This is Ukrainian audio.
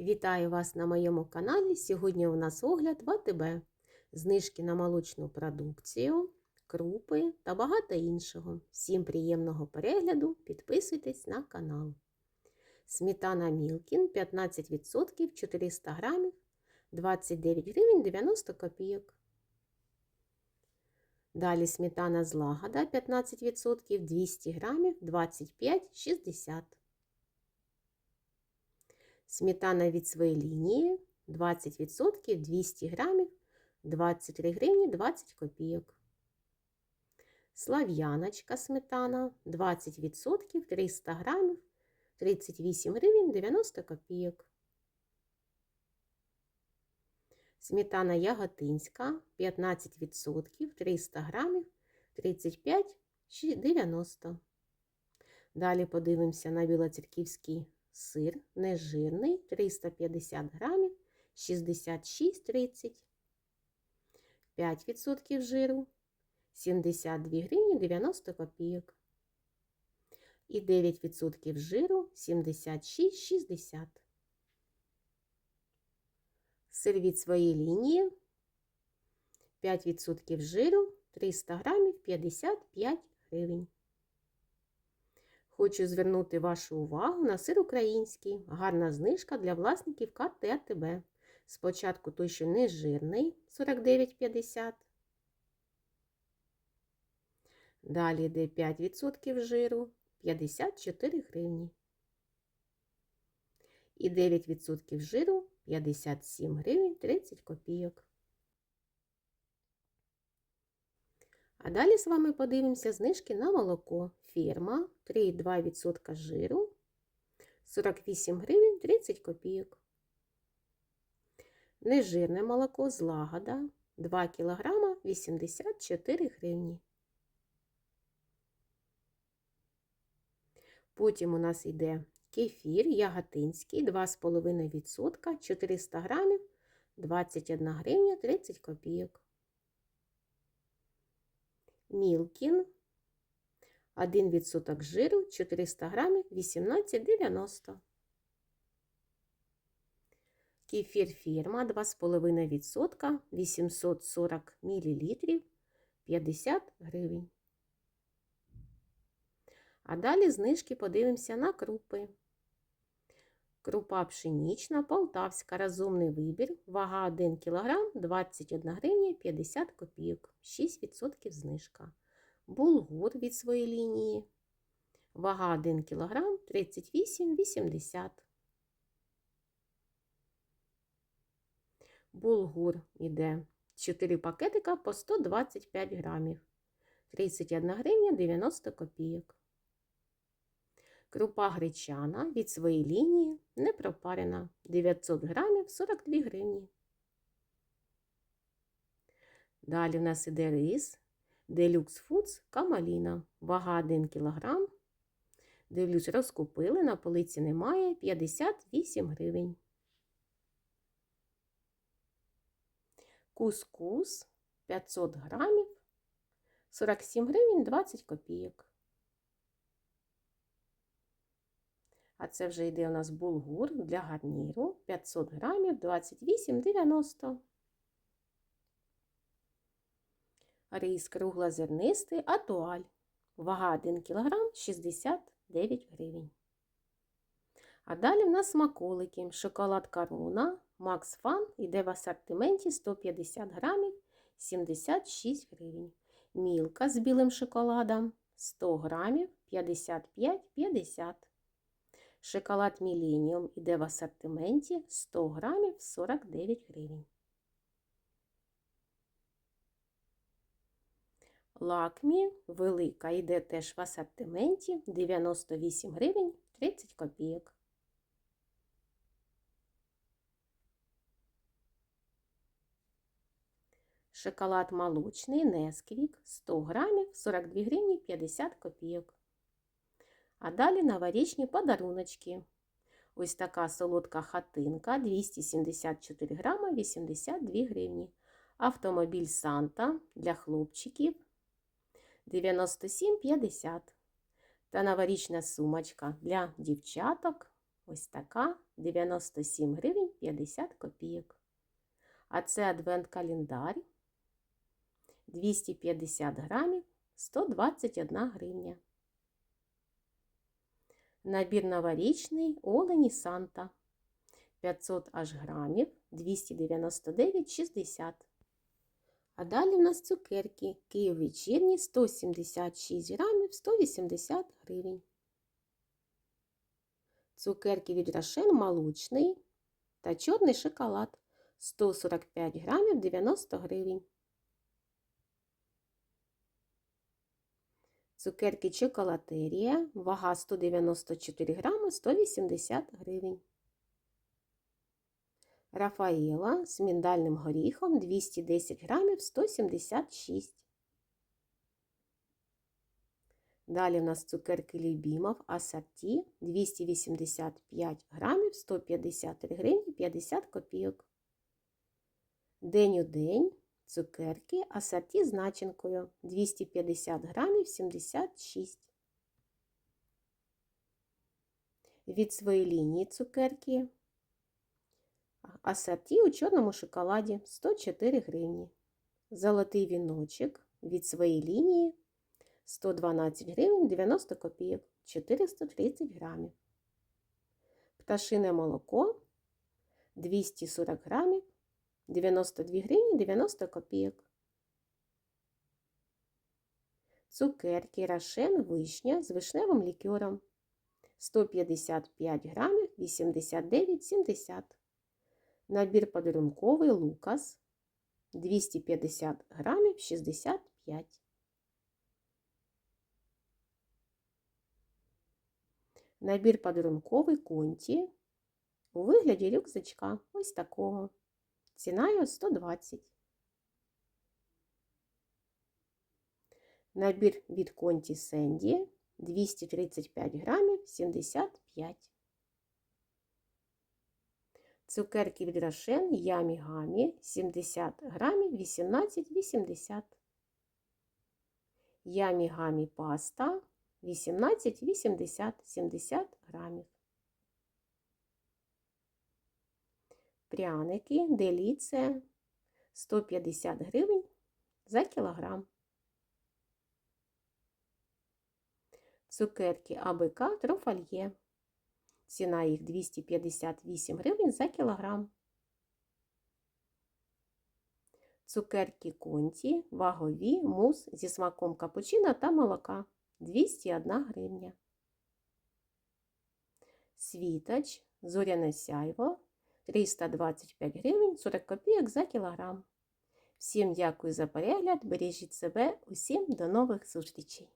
Вітаю вас на моєму каналі. Сьогодні у нас огляд в АТБ, знижки на молочну продукцію, крупи та багато іншого. Всім приємного перегляду, підписуйтесь на канал. Сметана Мілкін 15% 400 грамів 29 гривень 90 копійок. Далі сметана злагода 15% 200 грамів 25,60. Сметана від своєї лінії 20% 200 грамів 23 гривні 20 копійок. Слав'яночка сметана 20% 300 грамів 38 гривень 90 копійок. Сметана яготинська 15% 300 грамів 35,90. Далі подивимося на білоцерківський сир нежирний 350 грамів 66,30. 5% жиру 72 гривні 90 копійок. І 9% жиру 76,60. Сир від своєї лінії 5% жиру 300 грамів 55 гривень. Хочу звернути вашу увагу на сир український. Гарна знижка для власників КТ АТБ. Спочатку той, що не жирний 49,50. Далі йде 5% жиру 54 гривні. І 9% жиру 57 гривень 30 копійок. А далі з вами подивимося знижки на молоко. Фірма 3,2% жиру 48 гривень 30 копійок. Нежирне молоко злагода 2 кг 84 гривні. Потім у нас йде кефір яготинський 2,5% 400 грамів 21 гривня 30 копійок. Мілкін 1% жиру 400 грамів 18,90. Кефір фірма 2,5% 840 мл 50 гривень. А далі знижки подивимося на крупи. Крупа пшенічна, полтавська, розумний вибір, вага 1 кг 21 гривня 50 копійок, 6% знижка. Булгур від своєї лінії, вага 1 кг 38,80. Булгур іде 4 пакетика по 125 грамів, 31 гривня 90 копійок. Крупа гречана від своєї лінії не пропарена 900 грамів 42 гривні. Далі в нас іде рис Deluxe Foods Камаліна. Вага 1 кг. Дивлюсь, розкупили, на полиці немає 58 гривень. Кускус 500 грамів 47 гривень 20 копійок. А це вже йде у нас булгур для гарніру 500 грамів 28,90. Рис круглозернистий атуаль. Вага 1 кг 69 гривень. А далі в нас смаколики. Шоколад Каруна, Макс Фан іде в асортименті 150 грамів 76 гривень. Мілка з білим шоколадом 100 грамів 55,50 Шоколад Міленіум іде в асортименті 100 грамів 49 гривень. Лакмі велика йде теж в асортименті 98 гривень 30 копійок. Шоколад молочний Несквік 100 грамів 42 гривні 50 копійок. А далі новорічні подаруночки. Ось така солодка хатинка 274 грама 82 гривні. Автомобіль Санта для хлопчиків 97,50. Та новорічна сумочка для дівчаток ось така 97 гривень 50 копійок. А це адвент-календар 250 грамів 121 гривня. Набір новорічний Олені Санта 500 аж грамів 299,60. А далі в нас цукерки Київ вечірні 176 грамів 180 гривень. Цукерки від Рошен молочний та чорний шоколад 145 грамів 90 гривень. Цукерки чоколатерія, вага 194 грами 180 гривень. Рафаела з міндальним горіхом 210 грамів 176. Далі у нас цукерки Любімов асорті 285 грамів 153 гривні 50 копійок. День у день цукерки асорті з начинкою 250 грамів 76. Від своєї лінії цукерки асорті у чорному шоколаді 104 гривні. Золотий віночок від своєї лінії 112 гривень 90 копійок 430 грамів. Пташине молоко 240 грамів 92 гривні 90 копійок. Цукерки Рошен вишня з вишневим лікером 155 грамів 89,70. Набір подарунковий Лукас 250 грамів 65. Набір подарунковий конті у вигляді рюкзачка ось такого. Ціна його 120. Набір від конті Сенді 235 грамів 75. Цукерки від Рошен Ямі Гамі 70 грамів 18,80. Ямі Гамі паста 18,80 70 грамів. Пряники деліце 150 гривень за кілограм. Цукерки АБК трофальє. Ціна їх 258 гривень за кілограм. Цукерки конті, вагові, мус зі смаком капучино та молока 201 гривня. Світоч, зоряне сяйво 325 гривень 40 копійок за кілограм. Всім дякую за перегляд, бережіть себе, усім до нових зустрічей!